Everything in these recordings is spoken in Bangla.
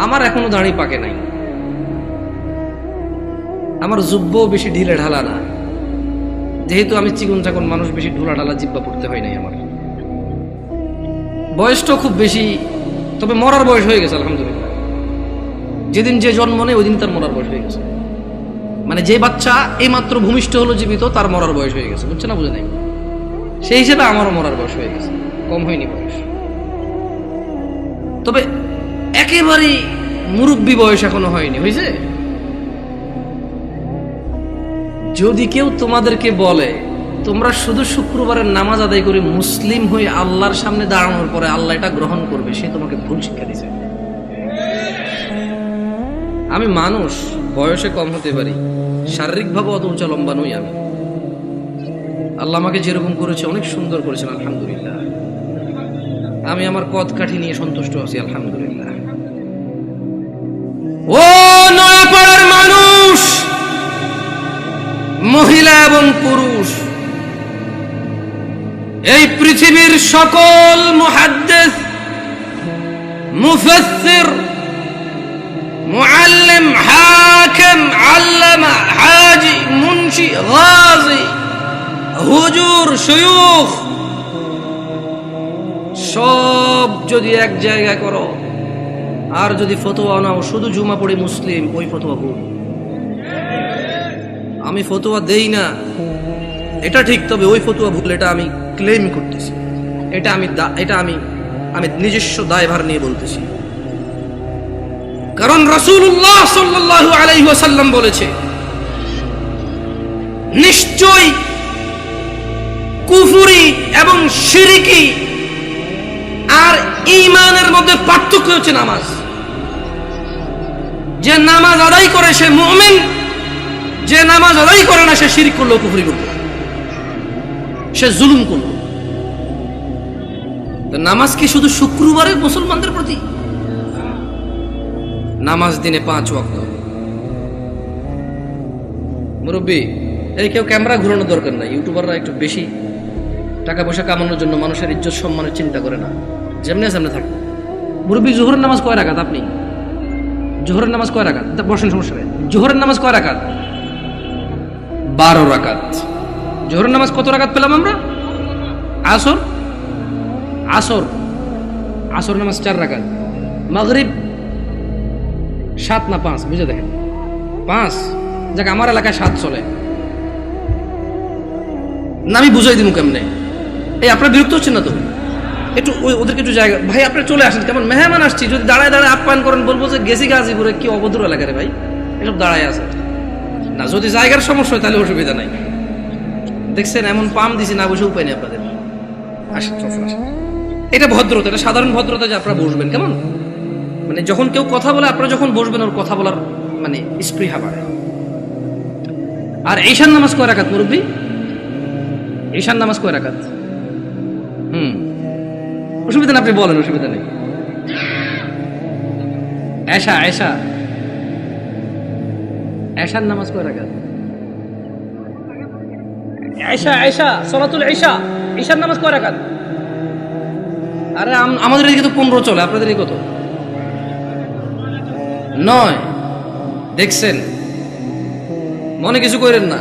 আমার এখনও দাড়ি পাকে নাই। আমার জুব্ব বেশি ঢিলে ঢালা না। যেহেতু আমি চিকন চাকন মানুষ, বেশি ঢোলা ঢালা জিব্বা পড়তে হয় নাই আমার। বয়সটাও খুব বেশি, তবে মরার বয়স হয়ে গেছে, আলহামদুলিল্লাহ। যেদিন যে জন্ম নেই ওই দিন তার মরার বয়স হয়ে গেছে। মানে যে বাচ্চা এইমাত্র ভূমিষ্ঠ হলো জীবিত, তার মরার বয়স হয়ে গেছে বুঝছে না, বুঝে নাই? সেই হিসেবে আমারও মরার বয়স হয়ে গেছে, কম হয়নি বয়স। তবে একেবারেই মুরব্বী বয়স এখনও হয়নি হয়েছে যদি কেউ তোমাদেরকে বলে, তোমরা শুধু শুক্রবারের নামাজ আদায় করে মুসলিম হয়ে আল্লাহর সামনে দাঁড়ানোর পরে আল্লাহ এটা গ্রহণ করবে, সে তোমাকে ভুল শিক্ষা দিছে আমি মানুষ, বয়সে কম হতে পারি শারীরিকভাবে অত উঁচা লম্বা নই আমি। আল্লাহ আমাকে যেরকম করেছে, অনেক সুন্দর করেছেন, আলহামদুলিল্লাহ। আমি আমার কদ কাঠি নিয়ে সন্তুষ্ট আছি, আলহামদুলিল্লাহ। ও নয়াপাড়ার মানুষ, মহিলা এবং পুরুষ, এই পৃথিবীর সকল মুহাদ্দিস, মুফাসসির, মুআল্লিম, হাকিম, আল্লামা, হাজি, মুন্সি, গাজী, হুজুর শয়ুখ সব যদি এক জায়গায় করো আর যদি ফতোয়া নাও, শুধু জুমা পড়ে মুসলিম, ওই ফতোয়া ভুল আমি ফতোয়া দেই না। এটা ঠিক, তবে ওই ফতোয়া ভুল, এটা আমি ক্লেম করতেছি। এটা আমি এটা আমি আমি নিজস্ব দায়ভার নিয়ে বলতেছি। কারণ রাসূলুল্লাহ সাল্লাল্লাহু আলাইহি ওয়াসাল্লাম বলেছে নিশ্চয় কুফুরি এবং শিরিকি আর ঈমানের মধ্যে পার্থক্য হচ্ছে নামাজ। যে নামাজ আদায় করে সে মুমিন, যে নামাজ আদায় করে না সে শিরিক করল, কুফরি করল। সে জুলুম করল। নামাজ কি শুধু শুক্রবারে মুসলমানদের প্রতি? নামাজ দিনে পাঁচ ওয়াক্ত। মুরব্বী এই কেউ ক্যামেরা ঘুরানোর দরকার নাই। ইউটিউবাররা একটু বেশি টাকা পয়সা কামানোর জন্য মানুষের ইজ্জত সম্মানের চিন্তা করে না। যেমনি সামনে থাকে মুরব্বী, জোহরের নামাজ কয় রাখাত আপনি? জোহরের নামাজ কয় রাখাত বসেন, সমস্যা নেই। জোহরের নামাজ কয় রাখাত বারো রাকাত। জোহরের নামাজ কত রাকাত পেলাম আমরা? আসর? আসর। আসর নামাজ চার রাকাত। মাগরিব সাত না পাঁচ? বুঝে দেখেন। পাঁচ? যাক, আমার এলাকায় সাত চলে। না আমি বুঝাই দিব কেমনে? এই, আপনার বিরক্ত হচ্ছেন না তো? একটু ওদেরকে একটু জায়গা ভাই, আপনি চলে আসেন, কেমন? মেহমান আসছি, যদি দাঁড়ায় দাঁড়ায় আপ্যায়ন করেন, বলব যে গেছি গাজীপুরে, কি অভদ্র এলাকা রে ভাই? এসব দাঁড়ায় আছে। না, যদি জায়গার সমস্যা হয়, তাহলে অসুবিধা নাই। দেখছেন, এমন পাম দিছি, না বসে উপায় নেই আপনাদের। আসেন এটা ভদ্রতা, এটা সাধারণ ভদ্রতা যে আপনারা বসবেন, কেমন? মানে যখন কেউ কথা বলে, আপনারা যখন বসবেন, ওর কথা বলার মানে স্পৃহা বাড়ে। আর ঈশান নামাজ কয় রাখাত মুরব্বী? ঈশান নামাজ কয় রাখাত অসুবিধা নেই আপনি বলেন, অসুবিধা নেই। এশা এশা। এশার নামাজ কয় রাখাত এশা এশা, সলাতুল এশা। ঈশার নামাজ কয় রাখাত আরে, আম- আমাদের এদিকে তো পনেরো চলে, আপনাদের কত? নয়। দেখছেন? মনে কিছু করেন না।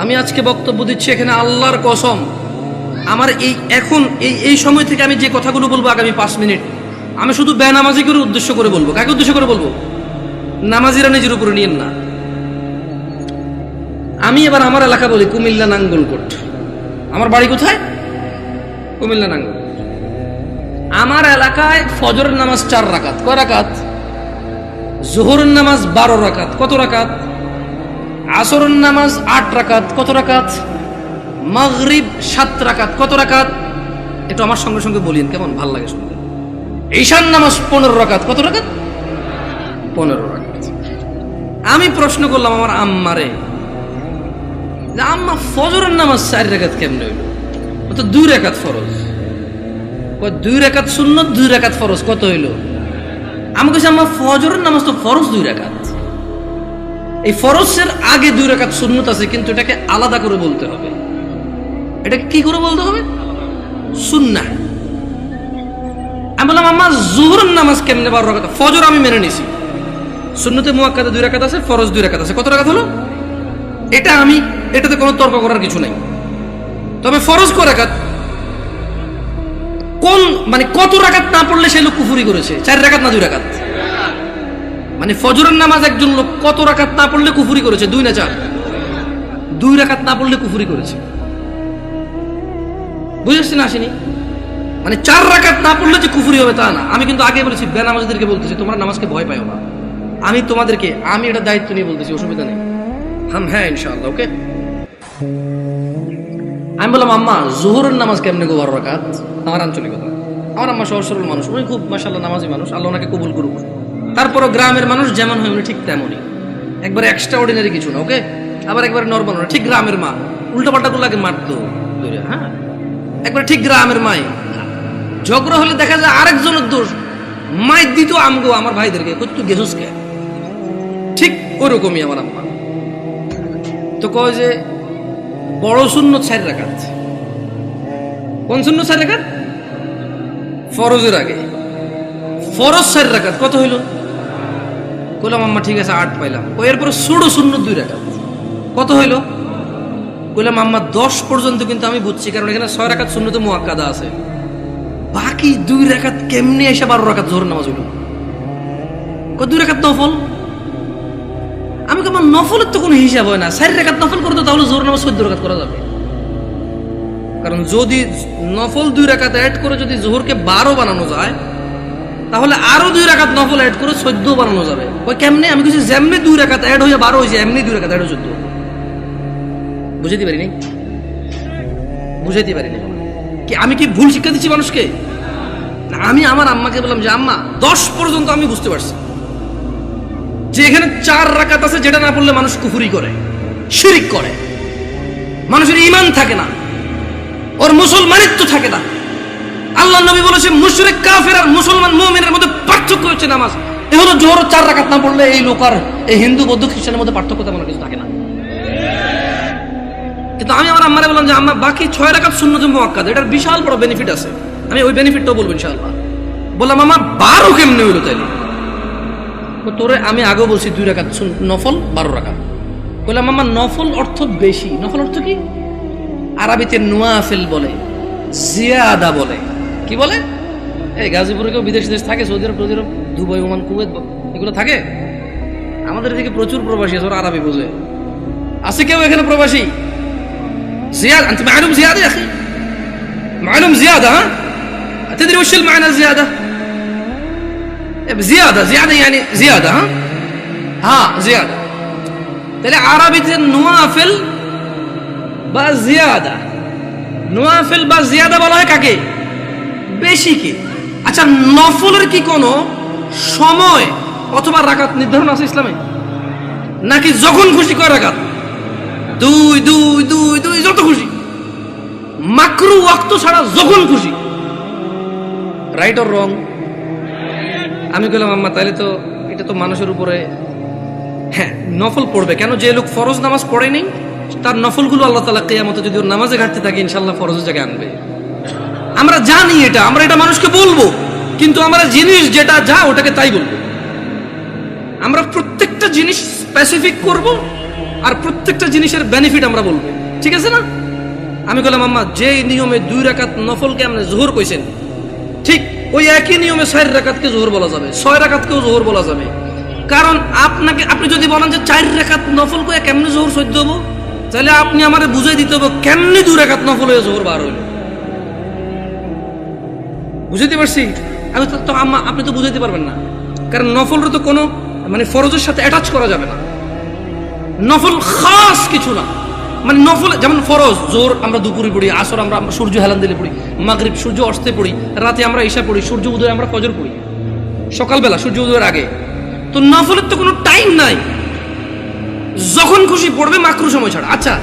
আমি আজকে বক্তব্য দিচ্ছি এখানে আল্লাহর কসম। আমার এই এখন, এই এই সময় থেকে আমি যে কথাগুলো বলব আগামী পাঁচ মিনিট, আমি শুধু বেনামাজি করে উদ্দেশ্য করে বলব। কাকে উদ্দেশ্য করে বলব? নামাজিরা নিজের উপরে নিয়েন না। আমি এবার আমার এলাকা বলি, কুমিল্লা নাঙ্গলকোট। আমার বাড়ি কোথায়? কুমিল্লা নাঙ্গল আমার এলাকায় ফজরের নামাজ চার রাকাত। কয় রাকাত? জোহরের নামাজ বারো রাকাত। কত রাকাত? আসরের নামাজ আট রাকাত। কত রাকাত? মাগরিব সাত রাকাত। কত রাকাত? একটু আমার সঙ্গে সঙ্গে বলিন কেমন? ভালো লাগে শুনতে। ঈশান নামাজ পনেরো রাকাত। কত রাকাত? পনেরো রাকাত। আমি প্রশ্ন করলাম আমার আম্মারে, যে আম্মা ফজরের নামাজ চার রেখাত কেমনে হইল? তো দুই রেখাত ফরজ। দুই রেখাত শূন্য দুই রেখাত ফরজ, কত হইল? আমি আম্মা, ফজরের নামাজ তো ফরজ দুই রেখাত এই ফরজের আগে দুই রেখাত শূন্যত আছে, কিন্তু এটাকে আলাদা করে বলতে হবে। এটাকে কি করে বলতে হবে? সুন্না আমি বললাম, আম্মা, জোহরের নামাজ কেমনে বারো রাকাত ফজর আমি মেনে নিছি। সুন্নতে মুয়াক্কাদে দুই রাকাত আছে, ফরজ দুই রাকাত আছে। কত রাকাত হলো? এটা আমি, এটাতে কোনো তর্ক করার কিছু নাই। তবে ফরজ কয় রাকাত? কোন মানে কত রাকাত না পড়লে সে লোক কুফুরি করেছে? চার রাকাত না দুই রাকাত? মানে ফজরের নামাজ একজন লোক কত রাখাত না পড়লে কুফুরি করেছে? দুই না চার? দুই রাকাত না পড়লে কুফুরি করেছে। বুঝেছি না আসেনি? মানে চার রাকাত না পড়লে যে কুফুরি হবে তা না। আমি কিন্তু আগে বলেছি, বেনামাজিদেরকে বলতেছি, তোমরা নামাজকে ভয় পাও না। আমি তোমাদেরকে, আমি এটা দায়িত্ব নিয়ে বলতেছি, অসুবিধা নেই। হাম হ্যাঁ ইনশাআল্লাহ, ওকে? আমি বললাম, আম্মা, জোহরের নামাজ কেমনে গো, বারো রাকাত? আমার আঞ্চলিকতা আমার আম্মা সহজ সরল মানুষ, উনি খুব মাসাল্লাহ নামাজি মানুষ, আল্লাহ ওনাকে কবুল করুক। তারপরও গ্রামের মানুষ যেমন হয়, উনি ঠিক তেমনই। একবার এক্সট্রা অর্ডিনারি কিছু না, ওকে? আবার একবার নর্মাল ঠিক গ্রামের মা। উল্টাপাল্টা গুলাকে মারতো হ্যাঁ? একবার ঠিক গ্রামের মাই। ঝগড়া হলে দেখা যায় আরেকজনের দোষ। মাই দিত আমগো আমার ভাইদেরকে কই তুই গেছুস কে? ঠিক ওরকমই আমার আম্মা। তো কয় যে, বড় শূন্য চার রাখাত কোন শূন্য চার রাখাত ফরজের আগে। ফরজ চার রাখাত কত হইল? কইলাম, আম্মা, ঠিক আছে, আট পাইলাম। ও এরপরে ষোলো শূন্য দুই রাখাত কত হইল? কইলাম আম্মা, দশ পর্যন্ত কিন্তু আমি বুঝছি, কারণ এখানে ছয় রাখাত শূন্যতে মোয়াক্কাদা আছে। বাকি দুই রাখাত কেমনি এসে বারো রাখাত জোর নামাজ কয়, দুই রাখাত নফল? আমি আমার নফলের তো কোনো হিসাব হয় না। চার রেখাত নফল করতো তাহলে জোর নামাজ চোদ্দ রেখাত করা যাবে। কারণ যদি নফল দুই রাকাত অ্যাড করে যদি জোহরকে বারো বানানো যায়, তাহলে আরও দুই রাকাত নফল অ্যাড করে চোদ্দ বানানো যাবে। ওই কেমনে? আমি কিছু যেমনি দুই রাকাত অ্যাড হয়ে বারো হয়েছে এমনি দুই রাকাত অ্যাড হয়ে চোদ্দ বুঝাইতে পারিনি। বুঝাইতে পারিনি। কি, আমি কি ভুল শিক্ষা দিচ্ছি মানুষকে? আমি আমার আম্মাকে বললাম যে, আম্মা, দশ পর্যন্ত আমি বুঝতে পারছি। যে এখানে চার রাকাত আছে, যেটা না পড়লে মানুষ কুফুরি করে, শিরিক করে। মানুষের ইমান থাকে না। ওর মুসলমানিত্ব থাকে না। আল্লাহ নবী বলেছে, মুশরিক, কাফের আর মুসলমান মুমিনের মধ্যে পার্থক্য হচ্ছে নামাজ। এ হলো জোহর চার রাকাত না পড়লে এই লোক আর এই হিন্দু, বৌদ্ধ, খ্রিস্টানের মধ্যে পার্থক্য তেমন কিছু থাকে না। কিন্তু আমি আমার আম্মারে বললাম যে, আম্মা, বাকি ছয় রাকাত শূন্য যে মোয়াক্কাদ, এটার বিশাল বড় বেনিফিট আছে। আমি ওই বেনিফিটটাও বলব ইনশাআল্লাহ। বললাম আমার বারো কেমনে হইল তাইলে? তোরে আমি আগেও বলছি, দুই শুন- নফল, বারো রাকাত। বললাম আমার নফল অর্থ বেশি। নফল অর্থ কি? আরবিতে নোয়াফেল বলে, জিয়াদা বলে। কি বলে? এই গাজীপুরে কেউ বিদেশ দেশ থাকে, Saudi Arab Saudi Arab, Dubai, Oman, Kuwait এগুলো থাকে? আমাদের এদিকে প্রচুর প্রবাসী আছে, ওরা আরবি বোঝে। আছে কেউ এখানে প্রবাসী? زيادة أنت معلوم زيادة يا أخي معلوم زيادة ها تدري وش المعنى الزيادة زيادة زيادة يعني زيادة ها ها زيادة তাহলে আরবিতে নোয়াফেল বা জিয়াদা নোয়াফেল বা জিয়াদা বলা হয় কাকে বেশি কি আচ্ছা নফলের কি কোনো সময় অথবা রাকাত নির্ধারণ আছে ইসলামে নাকি যখন খুশি কয় রাকাত দুই দুই দুই দুই, যত খুশি। মাকরু ওয়াক্ত ছাড়া যখন খুশি। রাইট অর রং আমি বললাম আম্মা তাহলে তো এটা তো মানুষের উপরে হ্যাঁ নফল পড়বে। কেন যে লোক ফরজ নামাজ পড়ে নেই, তার নফলগুলো আল্লাহ তালা কেয়ামতে যদি ওর নামাজে ঘাটতে থাকে ইনশাল্লাহ ফরজের জায়গায় আনবে। আমরা জানি এটা, আমরা এটা মানুষকে বলব, কিন্তু আমরা জিনিস যেটা যা, ওটাকে তাই বলব। আমরা প্রত্যেকটা জিনিস স্পেসিফিক করব আর প্রত্যেকটা জিনিসের বেনিফিট আমরা বলব। ঠিক আছে না? আমি বললাম, আম্মা যে নিয়মে দুই রাকাত নফলকে আমরা জোহর কইছেন, ঠিক ওই একই নিয়মে ছয় রাকাতকে জোহর বলা যাবে, ছয় রাকাতকেও জোহর বলা যাবে। কারণ আপনাকে, আপনি যদি বলেন যে চার রেখাত নফল করে কেমনে জোহর সহ্য হব? তাহলে আপনি আমারে বুঝাই দিতে হবে কেমনি দু রেখাত নফল হয়ে জোহর বার হইল। বুঝাইতে পারছি? আমি তো আপনি তো বুঝাইতে পারবেন না। কারণ নফলের তো কোনো মানে ফরজের সাথে অ্যাটাচ করা যাবে না। নফল খাস কিছু না। মানে নফল, যেমন ফরজ, জোর আমরা দুপুরে পড়ি, আসর আমরা সূর্য হেলান দিলে পড়ি, মাগরিব সূর্য অস্তে পড়ি, রাতে আমরা ঈশা পড়ি, সূর্য উদয় আমরা ফজর পড়ি। সকালবেলা সূর্য উদয়ের আগে। তো নফলের তো কোনো টাইম নাই। যখন খুশি পড়বে, মাকরু সময় ছাড়া। আচ্ছা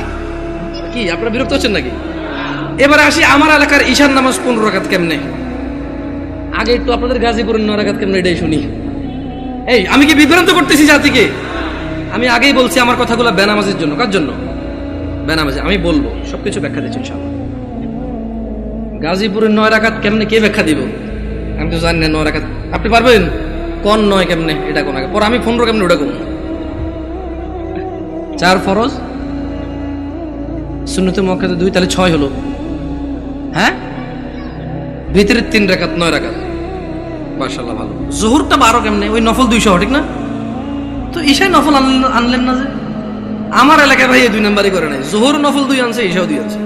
কি, আপনারা বিরক্ত হচ্ছেন নাকি? এবারে আসি আমার এলাকার ঈশান নামাজ পনেরো রাখাত কেমনে? আগে একটু আপনাদের গাজীপুরের নয় কেমনে, এটাই শুনি। এই, আমি কি বিভ্রান্ত করতেছি জাতিকে? আমি আগেই বলছি আমার কথাগুলো বেনামাজের জন্য। কার জন্য? বেনামাজে, আমি বলব। সবকিছু ব্যাখ্যা দিচ্ছি, ইনশাআল্লাহ। গাজীপুরের নয় রাখাত কেমনে, কে ব্যাখ্যা দিব? আমি তো জানি না নয় রাখাত আপনি পারবেন? কোন নয় কেমনে, এটা কোন আগে? পর আমি পনেরো কেমনে ওটা কোন চার ফরজ? শূন্যতে মক্কাতে দুই, তাহলে ছয় হলো। হ্যাঁ? ভিতরের তিন রাখাত নয় রাখাত মার্শাল্লাহ ভালো। জোহরটা বারো কেমনে? ওই নফল দুইশো, ঠিক না? তো ঈশায় নফল আনলেন না যে? আমার এলাকায় ভাই এই দুই নাম্বারই করে নাই। জোহর নফল দুই আনছে, ঈশাও দুই আনছে।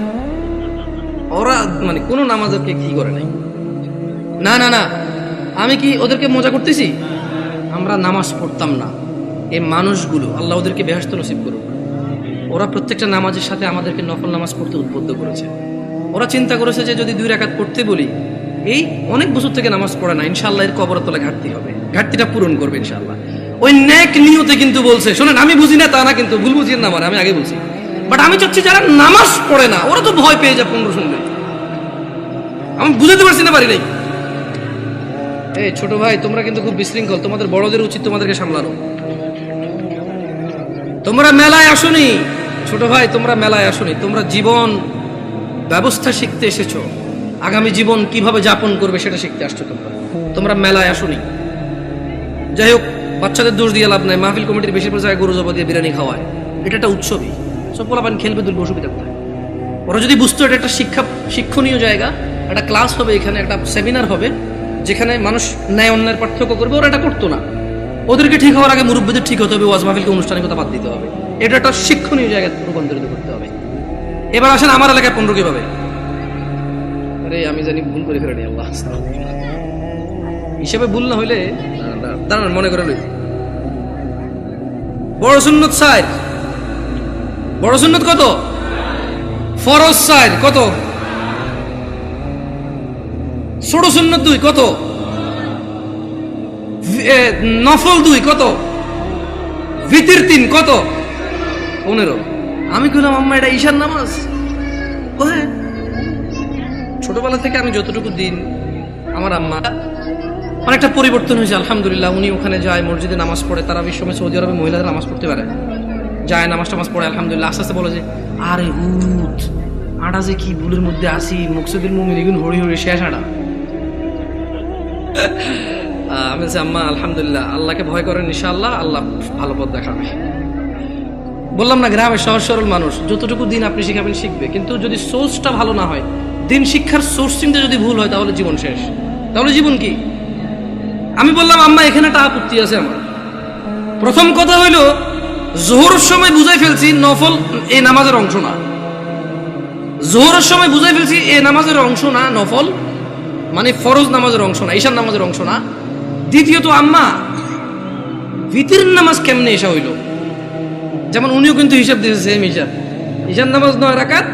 ওরা মানে কোনো নামাজকে কি করে নাই? না না না। আমি কি ওদেরকে মজা করতেছি? আমরা নামাজ পড়তাম না। এই মানুষগুলো, আল্লাহ ওদেরকে বেহাস্ত নসিব করুক। ওরা প্রত্যেকটা নামাজের সাথে আমাদেরকে নফল নামাজ পড়তে উদ্বুদ্ধ করেছে। ওরা চিন্তা করেছে যে যদি দুই রাকাত পড়তে বলি, এই অনেক বছর থেকে নামাজ পড়ে না ইনশাল্লাহ এর কবর তলে ঘাটতি হবে। ঘাটতিটা পূরণ করবে ইনশাল্লাহ ওই ন্যাক নিয়তে কিন্তু বলছে, শোনেন, আমি বুঝি না, তা না কিন্তু, ভুল বুঝিয়ে না আমার আমি আগে বলছি। বাট আমি চাচ্ছি যারা নামাজ পড়ে না, ওরা তো ভয় পেয়ে যায় পনেরো শুনলে আমি বুঝাতে পারছি না, পারি নাই। এই ছোট ভাই, তোমরা কিন্তু খুব বিশৃঙ্খল, তোমাদের বড়দের উচিত তোমাদেরকে সামলানো। তোমরা মেলায় আসনি। ছোট ভাই, তোমরা মেলায় আসনি। তোমরা জীবন ব্যবস্থা শিখতে এসেছ। আগামী জীবন কীভাবে যাপন করবে সেটা শিখতে আসছো তোমরা। তোমরা মেলায় আসনি। যাই হোক বাচ্চাদের দোষ দিয়ে লাভ নাই। মাহফিল কমিটির বেশিরভাগ জায়গায় গরু জবা দিয়ে বিরিয়ানি খাওয়ায়। এটা একটা উৎসবই। সব পোলাপান খেলবে দুর্গ অসুবিধা কোথায়? ওরা যদি বুঝতো এটা একটা শিক্ষা, শিক্ষণীয় জায়গা, একটা ক্লাস হবে এখানে, একটা সেমিনার হবে, যেখানে মানুষ ন্যায় অন্যায়ের পার্থক্য করবে, ওরা এটা করতো না। ওদেরকে ঠিক হওয়ার আগে মুরব্বীদের ঠিক হতে হবে, ওয়াজ মাহফিলকে আনুষ্ঠানিকতা বাদ দিতে হবে। এটা একটা শিক্ষণীয় জায়গায় রূপান্তরিত করতে হবে। এবার আসেন আমার এলাকায় পনেরো কীভাবে? আরে, আমি জানি ভুল করে ফেলে আল্লাহ। হিসেবে ভুল না হইলে দাঁড়ান, মনে করে লই। বড় সুন্নত সাইড বড় সুন্নত কত? ফরজ সাইড কত? ষোড় সুন্নত দুই কত? নফল দুই কত? ভিতির তিন কত? পনেরো। আমি কইলাম আম্মা এটা ঈশান নামাজ। ছোটবেলা থেকে আমি যতটুকু দিন আমার আম্মা অনেকটা পরিবর্তন হয়েছে, আলহামদুলিল্লাহ। উনি ওখানে যায়, মসজিদে নামাজ পড়ে, তারা বিশ্বমে সৌদি আরবে মহিলাদের নামাজ পড়তে পারে। যায়, নামাজ টামাজ পড়ে, আলহামদুলিল্লাহ। আস্তে আস্তে বলে যে, আরে হুত আটা যে কি ভুলের মধ্যে আসি মুকসুদের মুমিন, এগুন হরি হরি শেষ আটা আমি বলছি, আম্মা, আলহামদুলিল্লাহ, আল্লাহকে ভয় করেন, ইনশাআল্লাহ, আল্লাহ ভালো পথ দেখাবে। বললাম না, গ্রামের সহজ সরল মানুষ, যতটুকু দিন আপনি শিখাবেন, শিখবে। কিন্তু যদি সোর্সটা ভালো না হয়, দিন শিক্ষার সোর্সিংটা যদি ভুল হয়, তাহলে জীবন শেষ। তাহলে জীবন কি? আমি বললাম, আম্মা, এখানে একটা আপত্তি আছে আমার। প্রথম কথা হইল, জোহরের সময় বুঝাই ফেলছি নফল এই নামাজের অংশ না। জোহরের সময় বুঝাই ফেলছি এ নামাজের অংশ না, নফল। মানে ফরজ নামাজের অংশ না ঈশান নামাজের অংশ না। দ্বিতীয়ত, আম্মা ভিতির নামাজ কেমনে এসা হইল? যেমন উনিও কিন্তু হিসাব দিয়েছে সেম হিসাব। ঈশান নামাজ নয় রাকাত,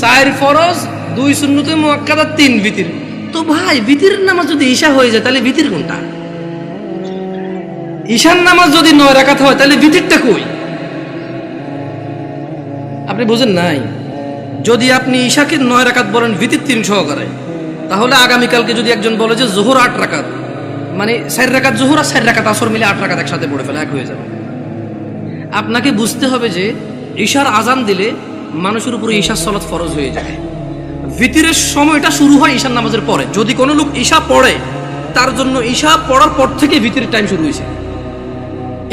চার ফরজ, দুই শূন্যতে মোয়াক্কাদা, তিন ভিতির। তো ভাই, ভিতির নামাজ যদি ঈশা হয়ে যায়, তাহলে ভিতির কোনটা? ঈশান নামাজ যদি নয় রাকাত হয়, তাহলে ভিতিরটা কই? আপনি বুঝেন নাই? যদি আপনি ঈশাকে নয় রাকাত বলেন, ভিতির তিন সহকারে, তাহলে আগামীকালকে যদি একজন বলে যে জোহর আট রাকাত মানে চার রাকাত জোহর আর চার রাকাত আসর মিলে আট রাকাত একসাথে পড়ে ফেলে, এক হয়ে যাবে। আপনাকে বুঝতে হবে যে ঈশার আজান দিলে মানুষের উপরে ঈশার সলাৎ ফরজ হয়ে যায়। ভিতিরের সময়টা শুরু হয় ঈশার নামাজের পরে। যদি কোনো লোক ঈশা পড়ে, তার জন্য ঈশা পড়ার পর থেকে ভিতিরের টাইম শুরু হয়েছে।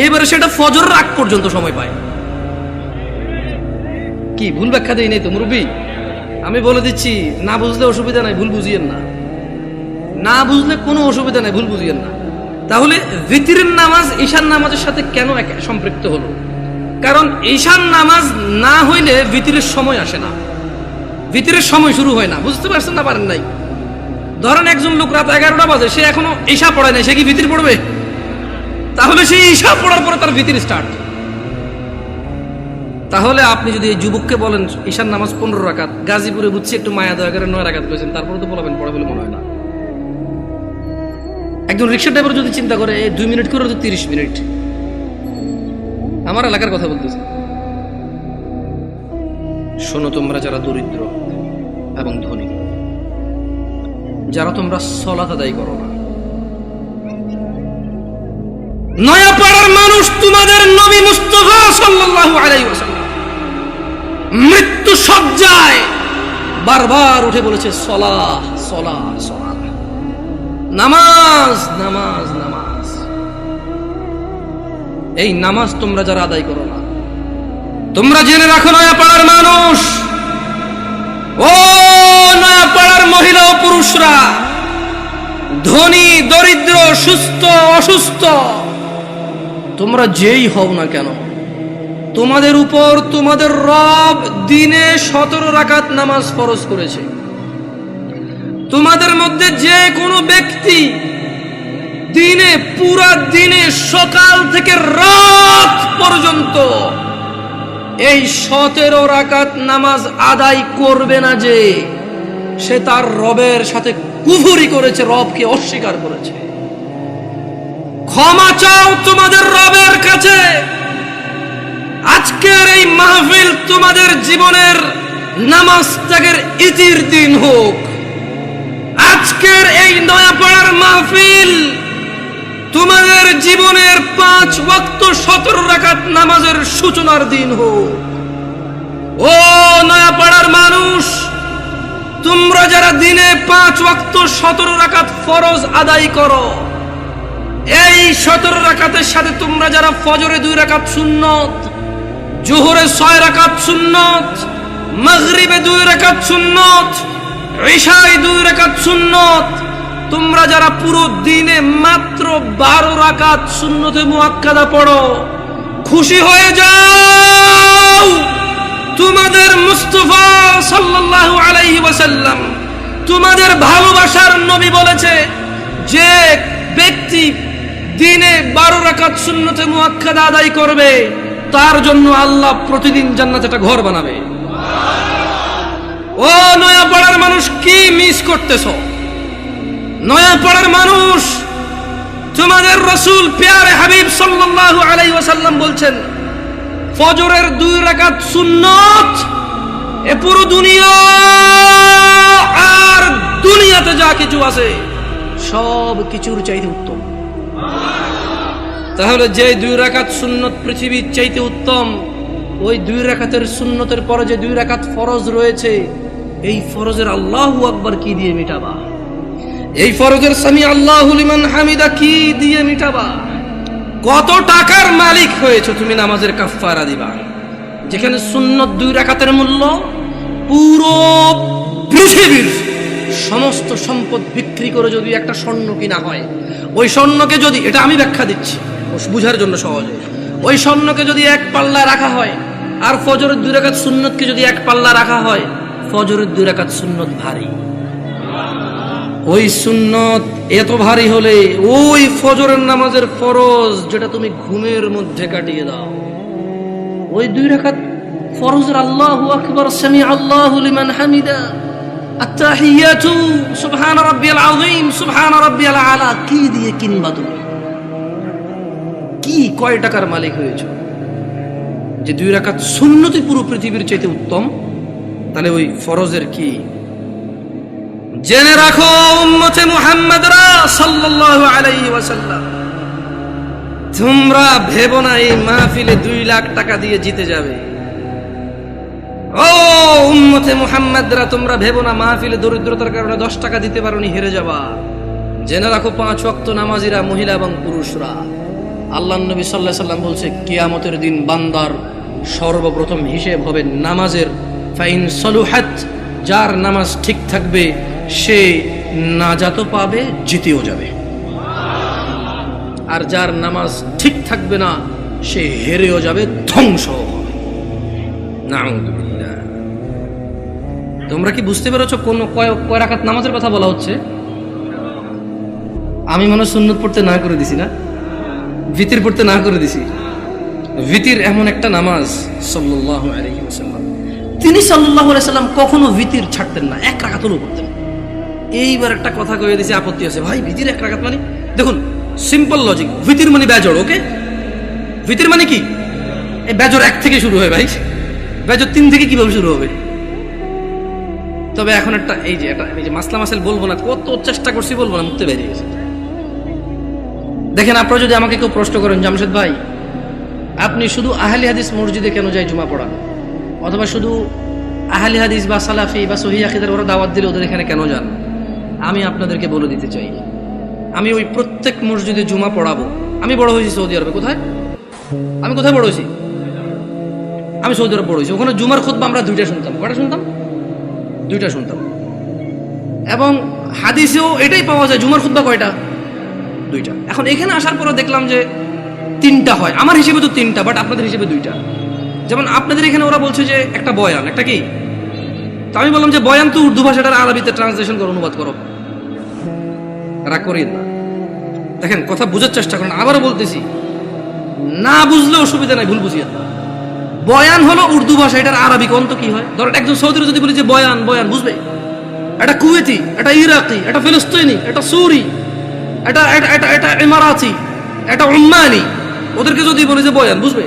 এবারে সেটা ফজর আগ পর্যন্ত সময় পায়। কি, ভুল ব্যাখ্যা দেই নাই তো, মুরব্বী? আমি বলে দিচ্ছি, না বুঝলে অসুবিধা নাই, ভুল বুঝিয়েন না। না বুঝলে কোনো অসুবিধা নাই, ভুল বুঝিয়েন না। তাহলে ভিতিরের নামাজ ঈশান নামাজের সাথে কেন সম্পৃক্ত হলো? কারণ ঈশান নামাজ না হইলে ভিতিরের সময় আসে না। ভিতরের সময় শুরু হয় না, বুঝতে পারছেন না পারেন নাই? ধরেন একজন লোক রাত এগারোটা বাজে, সে এখনও ঈশা পড়ায় নাই, সে কি ভিতর পড়বে? তাহলে সে ঈশা পড়ার পরে তার ভিতর স্টার্ট তাহলে আপনি যদি এই যুবককে বলেন ঈশান নামাজ পনেরো রাকাত, গাজীপুরে বুঝছি একটু মায়া দয়া করে নয় রাকাত করেছেন, তারপরে তো বলবেন পড়ে বলে মনে হয় না। একজন রিক্সা ড্রাইভার যদি চিন্তা করে দুই মিনিট করে তো তিরিশ মিনিট। আমার এলাকার কথা বলতেছি। শোনো তোমরা যারা দরিদ্র এবং ধনী। যারা তোমরা সলাত আদায় করো না। নয়াপাড়ার মানুষ তোমাদের নবী মুস্তফা সাল্লাল্লাহু আলাইহি ওয়াসাল্লাম। মৃত্যু সজ্জায় বারবার উঠে বলেছে সলাহ সলাহ সলাহ নামাজ নামাজ নামাজ। এই নামাজ তোমরা যারা আদায় করো না তোমরা জেনে রাখো নয়া পাড়ার মানুষ। ও নয়া পাড়ার মহিলা ও পুরুষরা, ধনী, দরিদ্র, সুস্থ, অসুস্থ, তোমরা যেই হও না কেন, তোমাদের উপর তোমাদের রব দিনে সতেরো রাকাত নামাজ ফরজ করেছে। তোমাদের মধ্যে যে কোনো ব্যক্তি দিনে, পুরা দিনে সকাল থেকে রাত পর্যন্ত এই সতেরো রাকাত নামাজ আদায় করবে না যে, সে তার রবের সাথে কুফুরি করেছে, রবকে অস্বীকার করেছে। ক্ষমা চাও তোমাদের রবের কাছে। আজকের এই মাহফিল তোমাদের জীবনের নামাজ ত্যাগের ইতির দিন হোক। আজকের এই নয়াপাড়ার মাহফিল তোমাদের জীবনের পাঁচ ওয়াক্ত সতেরো রাকাত নামাজের সূচনার দিন হোক। ও নয়াপাড়ার মানুষ, তোমরা যারা দিনে পাঁচ ওয়াক্ত সতেরো রাকাত ফরজ আদায় করো, এই সতেরো রাকাতের সাথে তোমরা যারা ফজরে দুই রাকাত সুন্নত, জোহরে ছয় রাকাত সুন্নত, মাগরিবে দুই রাকাত সুন্নত, ঈশায় দুই রাকাত সুন্নত তোমরা যারা পুরো দিনে মাত্র বারো রাকাত শূন্যতে মুআক্কাদা পড়ো, খুশি হয়ে যাও। তোমাদের মুস্তফা সাল্লাল্লাহু আলাইহি ওয়াসাল্লাম তোমাদের ভালোবাসার নবী বলেছে যে ব্যক্তি দিনে বারো রাকাত শূন্যতে মুআক্কাদা আদায় করবে, তার জন্য আল্লাহ প্রতিদিন জান্নাতে একটা ঘর বানাবে। ও নয়া পাড়ার মানুষ, কি মিস করতেছ? নয়া পাড়ার মানুষ। তোমাদের রসুল পেয়ারে হাবিব সাল্লাল্লাহু আলাই ওয়াসাল্লাম বলছেন, ফজরের দুই রাকাত সুন্নত, এ পুরো দুনিয়া আর দুনিয়াতে যা কিছু আছে, সব কিছুর চাইতে উত্তম। তাহলে যে দুই রাকাত সুন্নত পৃথিবীর চাইতে উত্তম, ওই দুই রাকাতের সুন্নতের পরে যে দুই রাকাত ফরজ রয়েছে, এই ফরজের আল্লাহু আকবার কি দিয়ে মিটাবা? এই ফরজের স্বামী আল্লাহ লিমান হামিদা কি দিয়ে মিটাবা? কত টাকার মালিক হয়েছে তুমি নামাজের কাফারা দিবা? যেখানে সুন্নত দুই রাকাতের মূল্য, পুরো পৃথিবীর সমস্ত সম্পদ বিক্রি করে যদি একটা স্বর্ণ কিনা হয়, ওই স্বর্ণকে যদি, এটা আমি ব্যাখ্যা দিচ্ছি বুঝার জন্য সহজে। ওই স্বর্ণকে যদি এক পাল্লা রাখা হয়, আর ফজরের দুই রাকাত সুন্নতকে যদি এক পাল্লা রাখা হয়, ফজরের দুই রাকাত সুন্নত ভারী। ওই সুন্নত এত ভারী হলে ওই ফজরের নামাজের ফরজ যেটা তুমি ঘুমের মধ্যে কাটিয়ে দাও। ওই দুই রাকাত ফরজের আল্লাহু আকবার সামি আল্লাহু লিমান হামিদা। আত্তাহিয়াতু, সুবহান রাব্বিয়াল আযীম, সুবহান রাব্বিয়াল আলা। কি দিয়ে কিনবা তুমি? কি কয় টাকার মালিক হয়েছো? যে দুই রাকাত সুন্নতি পুরো পৃথিবীর চাইতে উত্তম, তাহলে ওই ফরজের কি জেনে রাখো, উম্মতে মুহাম্মাদরা সাল্লাল্লাহু আলাইহি ওয়াসাল্লাম। তোমরা ভেবো না, এই মাহফিলে দুই লাখ টাকা দিয়ে জিতে যাবে। ও উম্মতে মুহাম্মাদরা, তোমরা ভেবো না, মাহফিলে দরিদ্রতার কারণে দশ টাকা দিতে পারোনি, হেরে যাবা। জেনে রাখো, পাঁচ ওয়াক্ত নামাজিরা মহিলা এবং পুরুষরা। আল্লাহ নবী সাল্লাহ সাল্লাম বলছে, কিয়ামতের দিন বান্দার সর্বপ্রথম হিসেব হবে নামাজের। ফাইন সলুহাত, যার নামাজ ঠিক থাকবে সে নাজাত পাবে, জিতেও যাবে। আর যার নামাজ ঠিক থাকবে না, সে হেরেও যাবে, ধ্বংস তোমরা কি বুঝতে পেরেছ কোন কয় রাকাত নামাজের কথা বলা হচ্ছে? আমি মনে সুন্নত পড়তে না করে দিছি না? ভিতির পড়তে না করে দিছি। ভিতির এমন একটা নামাজ আলাইহি তিনি আলাইহি সাল্লাম কখনো ভিতির ছাড়তেন না, এক রাকাতও পড়তেন এইবার একটা কথা কয়ে দিছে, আপত্তি আছে। ভাই, ভিতির এক রাকাত মানে? দেখুন সিম্পল লজিক ভিতির মানে বেজড় ওকে ভিতির মানে কি? এই বেজড় এক থেকে শুরু হয় ভাই। বেজড় তিন থেকে কীভাবে শুরু হবে? তবে এখন একটা, এই যে এটা এই যে মাসলা মাসাল বলব না, কত চেষ্টা করছি বলব না, মুক্তি বেরিয়ে গেছে। দেখেন, আপনারা যদি আমাকে কেউ প্রশ্ন করেন, জামশেদ ভাই, আপনি শুধু আহলি হাদিস মসজিদে কেন যায় জুমা পড়ান? অথবা শুধু আহলি হাদিস বা সালাফি বা সহি আকিদার ওরা দাওয়াত দিলে ওদের এখানে কেন যান? আমি আপনাদেরকে বলে দিতে চাই। আমি ওই প্রত্যেক মসজিদে জুমা পড়াবো। আমি বড় হয়েছি সৌদি আরবে, কোথায়? আমি কোথায় বড় হয়েছি? আমি সৌদি আরব বড় হয়েছি। ওখানে জুমার খুতবা আমরা দুইটা শুনতাম। কটা শুনতাম? দুইটা শুনতাম। এবং হাদিসেও এটাই পাওয়া যায়, জুমার খুতবা কয়টা? দুইটা। এখন এখানে আসার পরে দেখলাম যে তিনটা হয়। আমার হিসেবে তো তিনটা বাট আপনাদের হিসেবে দুইটা। যেমন আপনাদের এখানে ওরা বলছে যে একটা বয়ান, একটা কি? তো আমি বললাম যে বয়ান তো উর্দু ভাষাটার আরবিতে ট্রান্সলেশন করো অনুবাদ করো। রাগ করিয়ে না। দেখেন, কথা বোঝার চেষ্টা করেন, আবারও বলতেছি, না বুঝলে অসুবিধা নাই, ভুল বুঝিয়ে বয়ান হলো উর্দু ভাষা, এটার আরবি অন্ত কি হয়? ধরেন একজন সৌদির যদি বলি যে বয়ান বয়ান, বুঝবে? এটা কুয়েতি, এটা ইরাকি, এটা ফিলিস্তিনি, এটা সুরি, এটা এটা এটা ইমারাতি, এটা উম্মানি ওদেরকে যদি বলি যে বয়ান, বুঝবে?